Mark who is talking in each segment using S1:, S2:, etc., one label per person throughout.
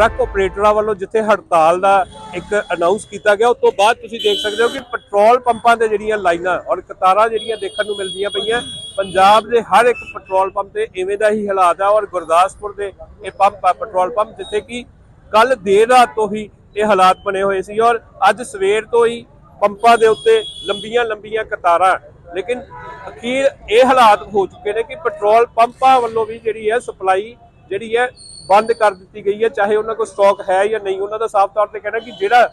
S1: Truck ਆਪਰੇਟਰਾਂ ਵੱਲੋਂ ਜਿੱਥੇ ਹੜਤਾਲ ਦਾ ਇੱਕ ਅਨਾਉਂਸ ਕੀਤਾ ਗਿਆ ਉਸ ਤੋਂ ਬਾਅਦ ਤੁਸੀਂ ਦੇਖ ਸਕਦੇ ਹੋ ਕਿ ਪੈਟਰੋਲ ਪੰਪਾਂ ਤੇ ਜਿਹੜੀਆਂ ਲਾਈਨਾਂ ਔਰ ਕਤਾਰਾਂ ਜਿਹੜੀਆਂ ਦੇਖਣ ਨੂੰ ਮਿਲਦੀਆਂ ਪਈਆਂ, ਪੰਜਾਬ ਦੇ ਹਰ ਇੱਕ ਪੈਟਰੋਲ ਪੰਪ ਤੇ ਇਵੇਂ ਦਾ ਹੀ ਹਾਲਾਤ ਹੈ ਔਰ ਗੁਰਦਾਸਪੁਰ ਦੇ ਇਹ ਪੰਪ ਆ, ਪੈਟਰੋਲ ਪੰਪ, ਜਿੱਥੇ ਕਿ ਕੱਲ ਦੇਰ ਰਾਤ ਤੋਂ ਹੀ ਇਹ ਹਾਲਾਤ ਬਣੇ ਹੋਏ ਸੀ ਔਰ ਅੱਜ ਸਵੇਰ ਤੋਂ ਹੀ ਪੰਪਾਂ ਦੇ ਉੱਤੇ ਲੰਬੀਆਂ ਲੰਬੀਆਂ ਕਤਾਰਾਂ, ਲੇਕਿਨ ਅਖੀਰ ਇਹ ਹਾਲਾਤ ਹੋ ਚੁੱਕੇ ਨੇ ਕਿ ਪੈਟਰੋਲ ਪੰਪਾਂ ਵੱਲੋਂ ਵੀ ਜਿਹੜੀ ਹੈ ਸਪਲਾਈ ਜਿਹੜੀ ਹੈ ਬੰਦ ਕਰ ਦਿੱਤੀ ਗਈ ਹੈ ਚਾਹੇ ਉਹਨਾਂ ਕੋਲ ਸਟਾਕ ਹੈ ਜਾਂ ਨਹੀਂ। ਉਹਨਾਂ ਦਾ ਸਾਫ਼ ਤੌਰ ਤੇ ਕਹਿਣਾ ਕਿ ਜਿਹੜਾ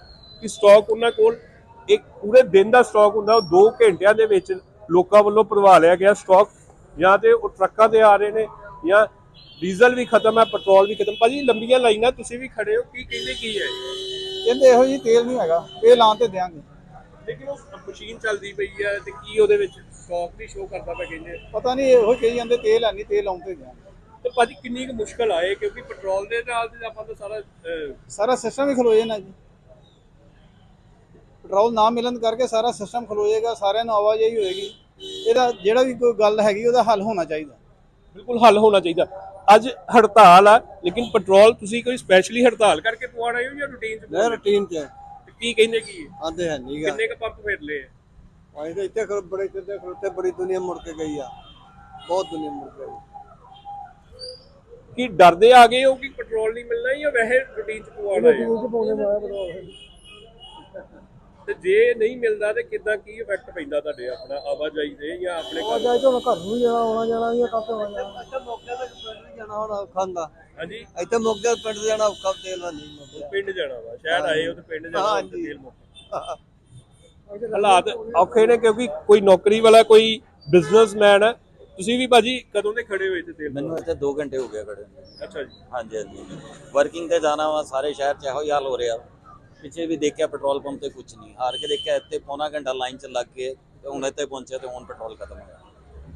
S1: ਕਿ ਸਟਾਕ ਉਹਨਾਂ ਕੋਲ ਇੱਕ ਪੂਰੇ ਦਿਨ ਦਾ ਸਟਾਕ ਹੁੰਦਾ ਉਹ 2 ਘੰਟਿਆਂ ਦੇ ਵਿੱਚ ਲੋਕਾਂ ਵੱਲੋਂ ਭਰਵਾ ਲਿਆ ਗਿਆ ਸਟਾਕ ਜਾਂ ਤੇ ਉਹ ਟਰੱਕਾਂ ਤੇ ਆ ਰਹੇ ਨੇ ਜਾਂ ਡੀਜ਼ਲ ਵੀ ਖਤਮ ਹੈ ਪੈਟਰੋਲ ਵੀ ਖਤਮ। ਭਾਜੀ ਲੰਬੀਆਂ ਲਾਈਨਾਂ ਤੁਸੀਂ ਵੀ ਖੜੇ ਹੋ ਕੀ ਕਹਿੰਦੇ ਕੀ ਹੈ?
S2: ਕਹਿੰਦੇ ਇਹੋ ਜੀ ਤੇਲ ਨਹੀਂ ਹੈਗਾ ਇਹ ਲਾਂ ਤੇ ਦਿਆਂਗੇ।
S1: ਲੇਕਿਨ ਉਹ ਮਸ਼ੀਨ ਚੱਲਦੀ ਪਈ ਹੈ ਤੇ ਕੀ ਉਹਦੇ ਵਿੱਚ ਸਟਾਕ ਵੀ ਸ਼ੋ ਕਰਦਾ ਪਿਆ ਕਹਿੰਦੇ।
S2: ਪਤਾ ਨਹੀਂ ਇਹੋ ਕਹੀ ਜਾਂਦੇ ਤੇਲ ਹੈ ਨਹੀਂ ਤੇਲ ਲਾਉਣ ਤੇ
S1: ਤੇ ਭਾਜੀ ਕਿੰਨੀ ਕੁ ਮੁਸ਼ਕਲ ਆਏ ਕਿਉਂਕਿ ਪੈਟਰੋਲ ਦੇ ਨਾਲ ਤੇ ਆਪਾਂ ਤਾਂ ਸਾਰਾ ਅਹ,
S2: ਸਾਰਾ ਸਿਸਟਮ ਹੀ ਖਲੋਏ ਨਾ ਜੀ। ਪੈਟਰੋਲ ਨਾ ਮਿਲਣ ਕਰਕੇ ਸਾਰਾ ਸਿਸਟਮ ਖਲੋਏਗਾ ਸਾਰਿਆਂ ਨੂੰ ਆਵਾਜਾਈ ਹੋਏਗੀ। ਇਹਦਾ ਜਿਹੜਾ ਵੀ ਕੋਈ ਗੱਲ ਹੈਗੀ ਉਹਦਾ ਹੱਲ ਹੋਣਾ ਚਾਹੀਦਾ।
S1: ਬਿਲਕੁਲ ਹੱਲ ਹੋਣਾ ਚਾਹੀਦਾ। ਅੱਜ ਹੜਤਾਲ ਆ ਲੇਕਿਨ ਪੈਟਰੋਲ ਤੁਸੀਂ ਕੋਈ ਸਪੈਸ਼ਲੀ ਹੜਤਾਲ ਕਰਕੇ ਪਵਾ ਰਹੇ ਹੋ ਜਾਂ ਰੂਟੀਨ ਚ
S3: ਰੂਟੀਨ ਚ
S1: ਤੇ ਕੀ ਕਹਿੰਦੇ ਕੀ ਹੈ?
S3: ਆਂਦੇ ਹੈ ਨਹੀਂਗਾ
S1: ਕਿੰਨੇ ਕ ਪੰਪ ਫੇਰ ਲਏ ਆ?
S3: ਅਸੀਂ ਤਾਂ ਇੱਥੇ ਖੜੋ ਬੜੇ ਕਿਤੇ ਖੜੋਤੇ ਬੜੀ ਦੁਨੀਆ ਮੁੜ ਕੇ ਗਈ ਆ। ਬਹੁਤ ਦੁਨੀਆ ਮੁੜ ਕੇ ਗਈ
S1: ਕੀ ਡਰਦੇ ਆ ਗਏ ਹੋ ਕਿ ਪੈਟਰੋਲ ਨਹੀਂ ਮਿਲਣਾ ਜਾਂ ਵੈਸੇ ਰੂਟੀਨ ਚ ਪਵਾਉਣਾ ਹੈ? ਤੇ ਜੇ ਨਹੀਂ ਮਿਲਦਾ ਤੇ ਕਿਦਾਂ ਕੀ ਇਫੈਕਟ ਪੈਂਦਾ ਤੁਹਾਡੇ ਆਪਣਾ ਆਵਾਜਾਈ ਦੇ ਜਾਂ ਆਪਣੇ ਘਰ?
S2: ਜਾਈ ਤਾਂ ਘਰ ਨੂੰ ਜਾਣਾ ਆਉਣਾ ਜਾਣਾ ਵੀ ਕੰਮ ਹੋਣਾ ਜਾਣਾ।
S3: ਇੱਥੇ ਮੌਕੇ ਤੇ ਪਿੰਡ ਜਾਣਾ ਹੁਣ ਔਖਾ ਹੁੰਦਾ।
S1: ਹਾਂਜੀ।
S3: ਇੱਥੇ ਮੌਕੇ ਤੇ ਪਿੰਡ ਜਾਣਾ ਔਖਾ ਤੇਲ ਨਹੀਂ ਮੌਕੇ
S1: ਪਿੰਡ ਜਾਣਾ ਵਾ ਸ਼ਹਿਰ ਆਏ ਹੋ ਤੇ ਪਿੰਡ ਜਾਣਾ। ਤੇਲ ਮੁੱਕ ਹਾਲਾਤ ਔਖੇ ਨੇ ਕਿਉਂਕਿ ਕੋਈ ਨੌਕਰੀ ਵਾਲਾ ਕੋਈ ਬਿਜ਼ਨਸਮੈਨ ਹੈ ਤੁਸੀਂ ਵੀ ਭਾਜੀ ਕਦੋਂ ਦੇ ਖੜੇ ਹੋਏ ਤੇ ਤੇਲ
S4: ਮੈਨੂੰ ਇੱਥੇ 2 ਘੰਟੇ ਹੋ ਗਏ ਖੜੇ।
S1: ਅੱਛਾ ਜੀ।
S4: ਹਾਂਜੀ ਹਾਂਜੀ। ਵਰਕਿੰਗ ਤੇ ਜਾਣਾ ਵਾ ਸਾਰੇ ਸ਼ਹਿਰ ਚ ਇਹੋ ਹੀ ਹਾਲ ਹੋ ਰਿਹਾ। ਪਿੱਛੇ ਵੀ ਦੇਖਿਆ ਪੈਟਰੋਲ ਪੰਪ ਤੇ ਕੁਝ ਨਹੀਂ। ਹਾਰ ਕੇ ਦੇਖਿਆ ਇੱਥੇ ਪੌਣਾ ਘੰਟਾ ਲਾਈਨ ਚ ਲੱਗ ਕੇ ਤੇ ਹੁਣ ਇੱਥੇ ਪਹੁੰਚਿਆ ਤੇ ਹੁਣ ਪੈਟਰੋਲ ਖਤਮ ਹੋ ਗਿਆ।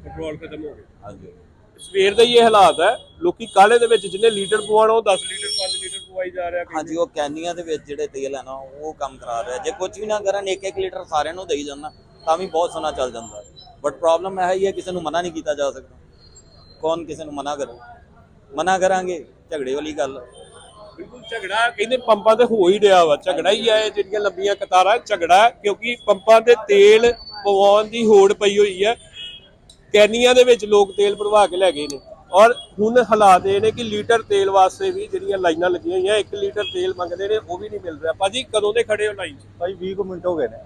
S1: ਪੈਟਰੋਲ ਖਤਮ ਹੋ ਗਿਆ।
S4: ਹਾਂਜੀ।
S1: ਸਵੇਰ ਦਾ ਹੀ ਇਹ ਹਾਲਾਤ ਹੈ। ਲੋਕੀ ਕਾਲੇ ਦੇ ਵਿੱਚ ਜਿੰਨੇ ਲੀਟਰ ਪਵਾਉਣਾ ਉਹ 10 ਲੀਟਰ 5 ਲੀਟਰ ਪਵਾਈ ਜਾ ਰਿਹਾ
S4: ਹਾਂਜੀ ਉਹ ਕੈਨੀਆਂ ਦੇ ਵਿੱਚ ਜਿਹੜੇ ਤੇਲ ਹੈ ਨਾ ਉਹ ਕੰਮ ਕਰਾ ਰਿਹਾ। ਜੇ ਕੁਝ ਵੀ ਨਾ ਕਰਨ ਇੱਕ ਇੱਕ ਲੀਟਰ ਸਾਰਿਆਂ ਨੂੰ ਦੇਈ ਜਾਂਦਾ ਤਾਂ ਵੀ ਬਹੁਤ ਸੋਹਣਾ ਚੱਲ ਜਾਂਦਾ। ਬਟ ਪ੍ਰੋਬਲਮ ਇਹ ਹੀ ਹੈ ਕਿਸੇ ਨੂੰ ਮਨਾ ਨਹੀਂ ਕੀਤਾ ਜਾ ਸਕਦਾ। ਕੌਣ ਕਿਸੇ ਨੂੰ ਮਨਾ ਕਰੇ? ਮਨਾ ਕਰਾਂਗੇ ਝਗੜੇ ਵਾਲੀ ਗੱਲ।
S1: ਬਿਲਕੁਲ ਝਗੜਾ ਕਹਿੰਦੇ ਪੰਪਾਂ ਤੇ ਹੋ ਹੀ ਰਿਹਾ ਵਾ ਝਗੜਾ ਹੀ ਆ ਇਹ ਜਿਹੜੀਆਂ ਲੰਬੀਆਂ ਕਤਾਰਾਂ ਝਗੜਾ ਕਿਉਂਕਿ ਪੰਪਾਂ ਤੇ ਤੇਲ ਪਵਾਉਣ ਦੀ ਹੋੜ ਪਈ ਹੋਈ ਹੈ। ਕੈਨੀਆਂ ਦੇ ਵਿੱਚ ਲੋਕ ਤੇਲ ਭਰਵਾ ਕੇ ਲੈ ਗਏ ਨੇ। ਔਰ ਹੁਣ ਹਾਲਾਤ ਇਹ ਨੇ ਕਿ ਲੀਟਰ ਤੇਲ ਵਾਸਤੇ ਵੀ ਜਿਹੜੀਆਂ ਲਾਈਨਾਂ ਲੱਗੀਆਂ ਹੋਈਆਂ 1 ਲੀਟਰ ਤੇਲ ਮੰਗਦੇ ਨੇ ਉਹ ਵੀ ਨਹੀਂ ਮਿਲ ਰਿਹਾ। ਭਾਜੀ ਕਦੋਂ ਦੇ ਖੜੇ ਹੋ ਲਾਈਨ 'ਚ?
S2: ਭਾਈ 20 ਕੁ ਮਿੰਟ ਹੋ ਗਏ ਨੇ।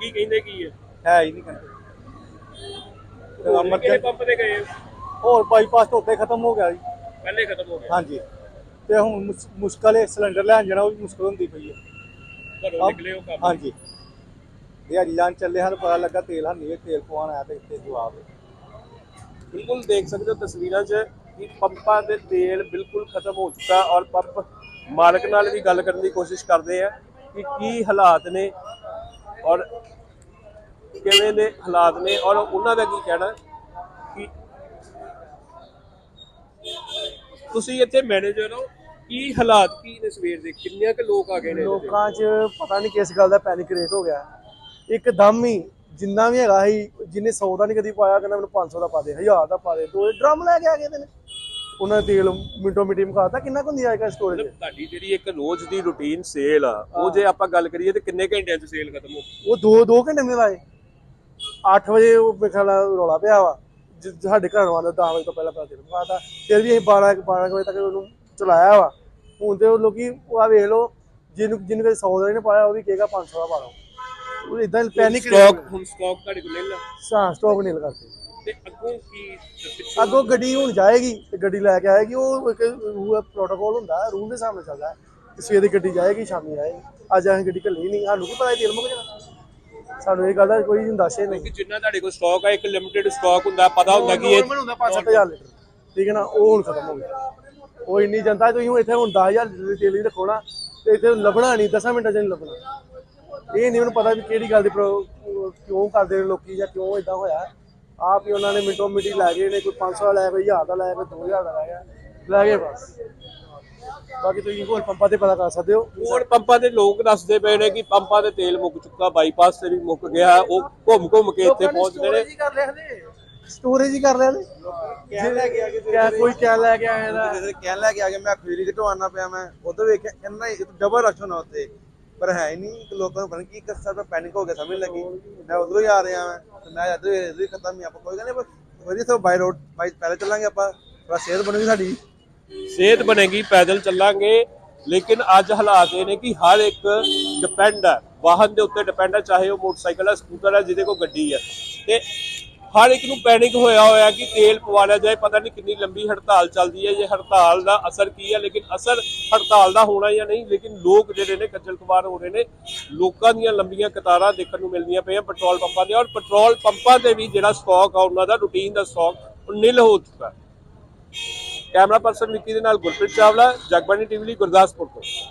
S1: ਕੀ ਕਹਿੰਦੇ ਕੀ ਹੈ?
S2: ਹੈ ਹੀ ਨਹੀਂ ਕਹਿੰਦੇ
S1: ਹੋਰ ਕਿਹੜੇ ਪੰਪ ਤੇ ਗਏ? ਹੋ?
S2: ਹੋਰ ਬਾਈਪਾਸ ਤੋਂ ਉੱਤੇ ਖਤਮ ਹੋ ਗਿਆ ਜੀ।
S1: ਪਹਿਲੇ ਖਤਮ ਹੋ ਗਿਆ?
S2: ਹਾਂਜੀ। ਤੇ ਹੁਣ ਮੁਸ- ਮੁਸ਼ਕਲ ਹੈ ਸਿਲੰਡਰ ਲੈਣ ਜਾਣਾ ਉਹ ਵੀ ਮੁਸ਼ਕਲ ਹੁੰਦੀ ਪਈ ਹੈ।
S1: ਘਰੋਂ ਨਿਕਲੇ ਹੋ ਕੰਮ।
S2: ਹਾਂਜੀ। ਦਿਹਾੜੀ ਲਾਣ ਚੱਲੇ ਹਨ ਪਤਾ ਲੱਗਾ ਤੇਲ ਹਨ ਨਹੀਂ ਤੇਲ ਪਵਾਉਣ ਆਇਆ ਤੇ ਇੱਥੇ ਜਵਾਬ। ਹੈ
S1: ਬਿਲਕੁਲ ਦੇਖ ਸਕਦੇ ਹੋ ਤਸਵੀਰਾਂ 'ਚ ਕਿ ਪੰਪਾਂ ਦੇ ਤੇਲ ਬਿਲਕੁਲ ਖਤਮ ਹੋ ਚੁੱਕਾ ਔਰ ਪੰਪ ਮਾਲਕ ਨਾਲ ਵੀ ਗੱਲ ਕਰਨ ਦੀ ਕੋਸ਼ਿਸ਼ ਕਰਦੇ ਆ ਕਿ ਕੀ ਹਾਲਾਤ ਨੇ ਔਰ ਕਿਵੇਂ ਦੇ ਹਾਲਾਤ ਨੇ ਔਰ ਉਹਨਾਂ ਦਾ ਕੀ ਕਹਿਣਾ ਕਿ ਤੁਸੀਂ ਇੱਥੇ ਮੈਨੇਜਰ ਹੋ ਕੀ ਹਾਲਾਤ ਕੀ ਨੇ ਸਵੇਰ ਦੇ? ਕਿੰਨੇ ਕੁ ਲੋਕ ਆ ਗਏ ਨੇ?
S5: ਲੋਕਾਂ 'ਚ ਪਤਾ ਨਹੀਂ ਕਿਸ ਗੱਲ ਦਾ ਪੈਨਿਕ ਕ੍ਰੀਏਟ ਹੋ ਗਿਆ। ਇੱਕਦਮ ਹੀ ਜਿੰਨਾ ਵੀ ਹੈਗਾ ਸੀ ਜਿਹਨੇ 100 ਦਾ ਨਹੀਂ ਕਦੀ ਪਾਇਆ ਕਹਿੰਦਾ ਮੈਨੂੰ 500 ਦਾ ਪਾ ਦੇ 1000 ਦਾ ਪਾ ਦੇ ਦੋ ਡਰਮ ਲੈ ਕੇ ਆ ਗਏ ਨੇ। ਉਹਨਾਂ ਨੇ ਤੇਲ ਮਿੰਟੋ ਮਿੰਟੀ ਮੁਕਾਤਾ ਕਿੰਨਾ ਕੁ ਹੁੰਦੀ ਆ ਇਸ ਸਟੋਰੇਜ
S1: ਤੁਹਾਡੀ ਜਿਹੜੀ ਇੱਕ ਰੋਜ਼ ਦੀ ਰੁਟੀਨ ਸੇਲ ਆ ਉਹ ਜੇ ਆਪਾਂ ਗੱਲ ਕਰੀਏ ਤੇ ਕਿੰਨੇ ਘੰਟਿਆਂ 'ਚ ਸੇਲ ਖਤਮ ਹੋ
S5: ਉਹ ਦੋ ਦੋ ਘੰਟੇ ਨਹੀਂ ਲਾਏ। 8 ਵਜੇ ਉਹ ਨਾਲ ਰੌਲਾ ਪਿਆ ਵਾ। ਜ- ਸਾਡੇ ਘਰ ਵਾਲਾ 10 ਵਜੇ ਤੋਂ ਪਹਿਲਾਂ ਪਹਿਲਾਂ ਤੇਲ ਮੁਕਾਤਾ ਫਿਰ ਵੀ ਅਸੀਂ 12 12 ਕੁ ਵਜੇ ਤੱਕ ਉਹਨੂੰ ਚਲਾਇਆ ਵਾ। ਹੁਣ ਤੇ ਉਹ ਲੋਕੀ ਉਹ ਆ ਵੇਖ ਲਓ ਜਿਹਨੂੰ ਜਿਹਨੂੰ ਕਦੇ 100 ਦਾ ਨਹੀਂ ਪਾਇਆ ਉਹ ਵੀ ਕਹੇਗਾ 500 ਦਾ ਪਾ ਲਓ। ਉਹ ਇਦਾਂ ਪੈਨਿਕ
S1: ਸਟਾਕ ਹੁਣ ਸਟਾਕ ਤੁਹਾਡੇ ਕੋਲ ਲੈ ਲਾ
S5: ਹਾਂ ਸਟਾਕ ਨਹੀਂ ਲਗਾਤੇ
S1: ਤੇ ਅੱਗੋਂ ਕੀ ਪਿੱਛੋਂ
S5: ਅੱਗੋਂ ਗੱਡੀ ਹੁਣ ਜਾਏਗੀ ਤੇ ਗੱਡੀ ਲੈ ਕੇ ਆਏਗੀ। ਉਹ ਇੱਕ ਰੂਲ ਪ੍ਰੋਟੋਕੋਲ ਹੁੰਦਾ ਰੂਲ ਦੇ ਹਿਸਾਬ ਨਾਲ ਚੱਲਦਾ। ਹੈ ਕਿ ਸਵੇਰੇ ਗੱਡੀ ਜਾਏਗੀ ਸ਼ਾਮੀ ਆਏਗੀ। ਅੱਜ ਅਸੀਂ ਗੱਡੀ ਘੱਲੀ ਨਹੀਂ ਸਾਨੂੰ ਕੀ ਪਤਾ ਇਹ ਤੇਲ ਮੁੱਕ ਜਾਣਾ। ਸਾਨੂੰ ਇਹ ਗੱਲ ਦਾ ਕੋਈ ਅੰਦਾਜ਼ਾ ਹੀ ਨਹੀਂ।
S1: ਕਿ ਜਿੰਨਾ ਤੁਹਾਡੇ ਕੋਲ ਸਟਾਕ ਆ ਇੱਕ ਲਿਮਿਟਿਡ ਸਟਾਕ ਹੁੰਦਾ ਪਤਾ ਹੁੰਦਾ ਕਿ ਇਹ
S5: normal ਹੁੰਦਾ 5-7000 ਲੀਟਰ। ਠੀਕ ਹੈ ਨਾ ਉਹ ਹੁਣ ਖਤਮ ਹੋ ਗਿਆ। ਉਹ ਇੰਨੀ ਜਨਤਾ ਤੁਸੀਂ ਹੁਣ ਇੱਥੇ ਹੁਣ 10000 ਲੀਟਰ ਦੀ ਤੇਲ ਹੀ ਰੱਖੋ ਨਾ ਤੇ ਇੱਥੇ ਲੱਭਣਾ ਨਹੀਂ 10 ਮਿੰਟਾਂ 'ਚ ਨਹੀਂ ਲੱਭਣਾ। ਇਹ ਨਹੀਂ ਉਹਨੂੰ ਪਤਾ ਵੀ ਕਿਹੜੀ ਗੱਲ ਦੀ ਪ੍ਰੋ- ਕਿਉਂ ਕਰਦੇ ਨੇ ਲੋਕੀ ਜਾਂ ਕਿਉਂ ਇਦਾਂ ਹੋਇਆ। ਆਪ ਹੀ ਉਹਨਾਂ ਨੇ ਮਿੰਟੋ ਮਿੰਟੀ ਲੈ ਗਏ ਨੇ ਕੋਈ 500 ਦਾ ਲੈ ਕੋਈ 1000 ਦਾ ਲੈ ਕੋਈ 2000 ਦਾ ਲੈ ਗਿਆ। ਲੈ ਗਏ ਬਸ। ਬਾਕੀ ਤੁਸੀਂ ਹੋਰ ਪੰਪਾਂ ਤੇ ਪਤਾ ਕਰ ਸਕਦੇ ਹੋ।
S1: ਹੋਰ ਪੰਪਾਂ ਦੇ ਲੋਕ ਦੱਸਦੇ ਪਏ ਨੇ ਕਿ ਪੰਪਾਂ ਦੇ ਤੇਲ ਮੁੱਕ ਚੁੱਕਾ ਬਾਈਪਾਸ ਤੇ ਵੀ ਮੁੱਕ ਗਿਆ ਉਹ ਘੁੰਮ ਘੁੰਮ ਕੇ ਇੱਥੇ ਪਹੁੰਚਦੇ ਨੇ।
S5: ਸਟੋਰੇਜ ਹੀ ਕਰ ਲਿਆ ਨੇ
S3: ਕਹਿ ਲੈ ਕੇ ਆ ਕੇ
S5: ਕਿਆ ਕੋਈ ਕਿਆ ਲੈ ਕੇ ਆਇਆ ਇਹਦਾ?
S3: ਜਿਹੜੇ ਕਹਿਣ ਲੈ ਕੇ ਆ ਕੇ ਮੈਂ ਖਰੀਦੀ ਕਿਟੋ ਆਣਾ ਪਿਆ ਮੈਂ। ਉਧਰ ਵੇਖਿਆ ਇੰਨਾ ਹੀ ਡਬਲ ਰਸ਼ ਹੋਣਾ ਉੱਤੇ ਪਰ ਹੈ ਹੀ ਨਹੀਂ ਕਿ ਲੋਕਾਂ ਨੂੰ ਪਤਾ ਕੀ ਕੱਸਾ ਤਾਂ ਪੈਨਿਕ ਹੋ ਗਿਆ ਸਮਝ ਲੱਗੀ। ਮੈਂ ਉਧਰੋਂ ਹੀ ਆ ਰਿਹਾ ਮੈਂ ਤੇ ਮੈਂ ਇੱਧਰ ਇੱਧਰ ਹੀ ਖਤਮ ਹੀ ਆਪਾਂ ਕੋਈ ਗੱਲ ਨਹੀਂ ਬਸ ਵਧੀਆ ਤੋਂ ਬਾਈ ਰੋਡ ਬਾਈ ਪਹਿਲੇ ਚੱਲਾਂਗੇ ਆਪਾਂ। ਥੋੜਾ ਸਿਹਤ ਬਣੂਗੀ ਸਾਡੀ।
S1: ਸਿਹਤ ਬਣੇਗੀ, ਪੈਦਲ ਚੱਲਾਂਗੇ। ਲੇਕਿਨ ਅੱਜ ਹਾਲਾਤ ਇਹ ਨੇ ਕਿ ਹਰ ਇੱਕ ਡਿਪੈਂਡ ਹੈ। ਵਾਹਨ ਦੇ ਉੱਤੇ ਡਿਪੈਂਡ ਹੈ, ਚਾਹੇ ਉਹ ਮੋਟਰਸਾਈਕਲ ਹੈ, ਸਕੂਟਰ ਹੈ, ਜਿਹਦੇ ਕੋਲ ਗੱਡੀ ਹੈ। ਤੇ ਹਰ ਇੱਕ ਨੂੰ ਪੈਨਿਕ ਹੋਇਆ ਹੋਇਆ ਕਿ ਤੇਲ ਪਵਾ ਲਿਆ ਜਾਏ, ਪਤਾ ਨਹੀਂ ਕਿੰਨੀ ਲੰਬੀ ਹੜਤਾਲ ਚੱਲਦੀ ਹੈ, ਜੇ ਹੜਤਾਲ ਦਾ ਅਸਰ ਕੀ ਹੈ, ਲੇਕਿਨ ਅਸਰ ਹੜਤਾਲ ਦਾ ਹੋਣਾ ਜਾਂ ਨਹੀਂ, ਲੇਕਿਨ ਲੋਕ ਜਿਹੜੇ ਨੇ, ਖੱਜਲ ਖੁਆਰ ਹੋ ਰਹੇ ਨੇ, ਲੋਕਾਂ ਦੀਆਂ ਲੰਬੀਆਂ ਕਤਾਰਾਂ ਦੇਖਣ ਨੂੰ ਮਿਲਦੀਆਂ ਪਈਆਂ ਪੈਟਰੋਲ ਪੰਪਾਂ ਦੇ ਔਰ ਪੈਟਰੋਲ ਪੰਪਾਂ ਤੇ ਵੀ ਜਿਹੜਾ ਸਟਾਕ ਆ, ਉਹਨਾਂ ਦਾ ਰੂਟੀਨ ਦਾ ਸਟਾਕ ਉਹ ਨਿਲ ਹੋ ਚੁੱਕਾ ਕੈਮਰਾ ਪਰਸਨ ਵਿੱਕੀ ਦੇ ਨਾਲ ਗੁਰਪ੍ਰੀਤ ਚਾਵਲਾ ਜਗਬਾਣੀ ਟੀਵੀ ਲਈ ਗੁਰਦਾਸਪੁਰ ਤੋਂ।